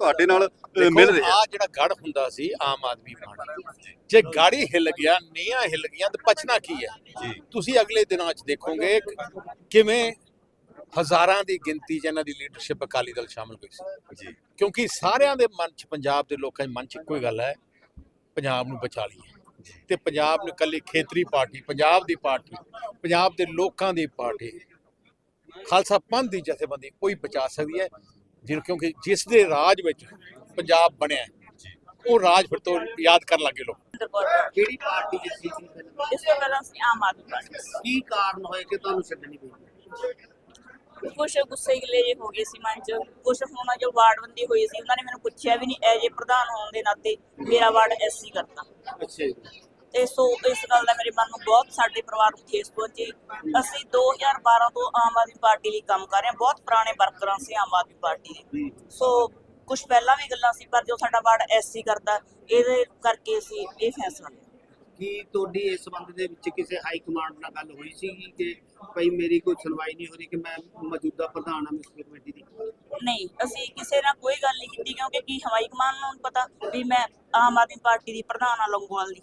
ਤੁਹਾਡੇ ਨਾਲ ਮਿਲ ਰਿਹਾ ਆ। ਜਿਹੜਾ ਗੜ ਹੁੰਦਾ ਸੀ ਆਮ ਆਦਮੀ ਪਾਰਟੀ ਜੇ ਗਾੜੀ ਹਿੱਲ ਗਿਆ ਨੀਆਂ ਹਿੱਲ ਗਈਆਂ ਤਾਂ ਪਛਣਾ ਕੀ ਹੈ? ਤੁਸੀਂ ਅਗਲੇ ਦਿਨਾਂ 'ਚ ਦੇਖੋਗੇ ਕਿਵੇਂ ਹਜ਼ਾਰਾਂ ਦੀ ਗਿਣਤੀ 'ਚ ਇਹਨਾਂ ਦੀ ਲੀਡਰਸ਼ਿਪ ਅਕਾਲੀ ਦਲ ਸ਼ਾਮਲ ਹੋਈ ਸੀ। ਜੀ। ਕਿਉਂਕਿ ਸਾਰਿਆਂ ਦੇ ਮਨ 'ਚ ਪੰਜਾਬ ਦੇ ਲੋਕਾਂ ਦੇ ਮਨ 'ਚ ਇੱਕੋ ਹੀ ਗੱਲ ਹੈ ਪੰਜਾਬ ਨੂੰ ਬਚਾ ਲਈਏ। ਤੇ ਪੰਜਾਬ ਨੂੰ ਇਕੱਲੀ ਖੇਤਰੀ ਪਾਰਟੀ ਪੰਜਾਬ ਦੀ ਪਾਰਟੀ ਪੰਜਾਬ ਦੇ ਲੋਕਾਂ ਦੀ ਪਾਰਟੀ ਖਾਲਸਾ ਪੰਥ ਦੀ ਜਥੇਬੰਦੀ ਕੋਈ ਬਚਾ ਸਕਦੀ ਹੈ। ਜਿਹਨੂੰ ਕਿਉਂਕਿ ਜਿਸ ਦੇ ਰਾਜ ਵਿੱਚ ਪੰਜਾਬ ਬਣਿਆ ਹੈ, ਉਹ ਰਾਜ ਫਿਰ ਤੋਂ ਯਾਦ ਕਰਨ ਲੱਗੇ ਲੋਕ। ਕਿਹੜੀ ਪਾਰਟੀ ਜਿੱਤੀ ਸੀ? ਇਸ ਤੋਂ ਪਹਿਲਾਂ ਅਸੀਂ ਆਮ ਆਦਮੀ ਪਾਰਟੀ ਕੀ ਕਾਰਨ ਹੋਏ ਕਿ ਤੁਹਾਨੂੰ ਛੱਡਣੀ ਪਈ? ਕੁਛ ਗੁੱਸੇ ਗਿਲੇ ਜਿਹੇ ਹੋ ਗਏ ਸੀ ਮਨ ਚ। ਕੁਛ ਹੁਣ ਜੋ ਵਾਰਡਬੰਦੀ ਹੋਈ ਸੀ ਉਹਨਾਂ ਨੇ ਮੈਨੂੰ ਪੁੱਛਿਆ ਵੀ ਨਹੀਂ ਐਜੇ ਪ੍ਰਧਾਨ ਹੋਣ ਦੇ ਨਾਤੇ ਮੇਰਾ ਵਾਰਡ ਐਸਸੀ ਕਰਤਾ। ਅੱਛਾ ਜੀ। ਤੇ ਸੋ ਇਸ ਗੱਲ ਦਾ ਮੇਰੇ ਮਨ ਨੂੰ ਬਹੁਤ ਸਾਡੇ ਪਰਿਵਾਰ ਨੂੰ ਠੇਸ ਪਹੁੰਚੀ। ਅਸੀਂ 2012 ਤੋਂ ਆਮ ਆਦਮੀ ਪਾਰਟੀ ਲਈ ਕੰਮ ਕਰ ਰਹੇ ਹਾਂ। ਬਹੁਤ ਪੁਰਾਣੇ ਵਰਕਰਾਂ ਸੀ ਆਮ ਆਦਮੀ ਪਾਰਟੀ ਦੇ। ਸੋ ਕੁਝ ਪਹਿਲਾਂ ਵੀ ਗੱਲਾਂ ਸੀ ਪਰ ਜੋ ਸਾਡਾ ਵਾਰਡ ਐਸਸੀ ਕਰਦਾ ਇਹਦੇ ਕਰਕੇ ਅਸੀਂ ਇਹ ਫੈਸਲਾ ਲਿਆ। ਕੀ ਤੁਹਾਡੀ ਇਸ ਸੰਬੰਧ ਦੇ ਵਿੱਚ ਕਿਸੇ ਹਾਈ ਕਮਾਂਡ ਨਾਲ ਗੱਲ ਹੋਈ ਸੀ ਕਿ ਭਈ ਮੇਰੀ ਕੋਈ ਸੁਣਵਾਈ ਨਹੀਂ ਹੋ ਰਹੀ ਕਿ ਮੈਂ ਮੌਜੂਦਾ ਪ੍ਰਧਾਨ ਹਾਂ ਮਿਊਨਿਸਪਲ ਕਮੇਟੀ ਦੀ? ਨਹੀਂ ਅਸੀਂ ਕਿਸੇ ਨਾਲ ਕੋਈ ਗੱਲ ਨਹੀਂ ਕੀਤੀ ਕਿਉਂਕਿ ਕੀ ਹਵਾਈ ਕਮਾਨ ਨੂੰ ਪਤਾ ਵੀ ਮੈਂ ਆਮ ਆਦਮੀ ਪਾਰਟੀ ਦੀ ਪ੍ਰਧਾਨ ਆ ਲੰਗੋਵਾਲ ਦੀ।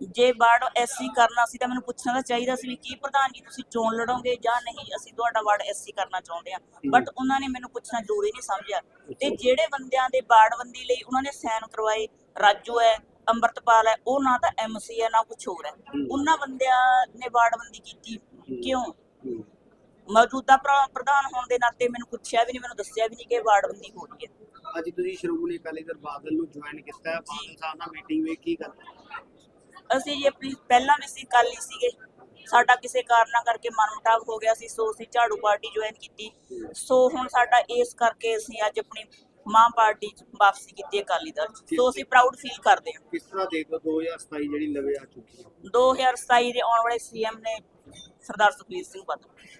ਜੇ ਵਾਰਡ ਐਸਸੀ ਕਰਨਾ ਸੀ ਤਾਂ ਮੈਨੂੰ ਪੁੱਛਣਾ ਤਾਂ ਚਾਹੀਦਾ ਸੀ ਵੀ ਕੀ ਪ੍ਰਧਾਨ ਜੀ ਤੁਸੀਂ ਚੋਣ ਲੜੋਗੇ ਜਾਂ ਨਹੀਂ ਅਸੀਂ ਤੁਹਾਡਾ ਵਾਰਡ ਐਸਸੀ ਕਰਨਾ ਚਾਹੁੰਦੇ ਆ ਬਟ ਉਹਨਾਂ ਨੇ ਮੈਨੂੰ ਪੁੱਛਣਾ ਜ਼ਰੂਰੀ ਨਹੀਂ ਸਮਝਿਆ। ਤੇ ਜਿਹੜੇ ਬੰਦਿਆਂ ਦੇ ਵਾਰਡਬੰਦੀ ਲਈ ਉਹਨਾਂ ਨੇ ਸਾਈਨ ਕਰਵਾਏ ਰਾਜੂ ਹੈ ਅੰਮ੍ਰਿਤਪਾਲ ਹੈ ਉਹ ਨਾ ਤਾਂ ਐਮਸੀ ਹੈ ਨਾ ਕੁਝ ਹੋਰ ਹੈ। ਉਹਨਾਂ ਬੰਦਿਆਂ ਨੇ ਵਾਰਡਬੰਦੀ ਕੀਤੀ। ਕਿਉਂ। ਮੌਜੂਦਾ ਪ੍ਰ- ਪ੍ਰਧਾਨ ਹੋਣ ਦੇ ਨਾਤੇ ਮੈਨੂੰ ਪੁੱਛਿਆ ਵੀ ਨਹੀਂ ਮੈਨੂੰ ਦੱਸਿਆ ਵੀ ਨਹੀਂ ਕਿ ਵਾਰਡਬੰਦੀ ਹੋ ਰਹੀ ਹੈ। ਅੱਜ ਤੁਸੀਂ ਸ਼੍ਰੋਮਣੀ ਅਕਾਲੀ ਦਲ ਬਾਦਲ ਨੂੰ ਜੁਆਇਨ ਕੀਤਾ ਹੈ। ਬਾਦਲ ਸਾਹਿਬ ਨਾਲ ਮੀਟਿੰਗ ਹੋਈ ਕੀ ਗੱਲ ਅਸੀਂ ਜੀ ਆਪਣੀ ਪਹਿਲਾਂ ਵੀ ਸੀ ਕਾਲੀ ਸੀਗੇ। ਸਾਡਾ ਕਿਸੇ ਕਾਰਨਾਂ ਕਰਕੇ ਮਨਮਟਾਵ ਹੋ ਗਿਆ ਸੀ ਸੋ ਅਸੀਂ ਝਾੜੂ ਪਾਰਟੀ ਜੁਆਇਨ ਕੀਤੀ। ਸੋ ਹੁਣ ਸਾਡਾ ਇਸ ਕਰਕੇ ਅਸੀਂ ਅੱਜ ਆਪਣੀ ਮਾਂ ਪਾਰਟੀ ਚ ਵਾਪਸੀ ਕੀਤੀ ਹੈ ਅਕਾਲੀ ਦਲ ਚ। ਸੋ ਅਸੀਂ ਪ੍ਰਾਊਡ ਫੀਲ ਕਰਦੇ ਹਾਂ। ਕਿਸ ਤਰ੍ਹਾਂ ਦੇਖੋ 2027 ਜਿਹੜੀ ਲਵੇ ਆ ਚੁੱਕੀ ਹੈ? 2027 ਦੇ ਆਉਣ ਵਾਲੇ ਸੀਐਮ ਨੇ ਸਰਦਾਰ ਸੁਖਬੀਰ ਸਿੰਘ ਬਾਦਲ।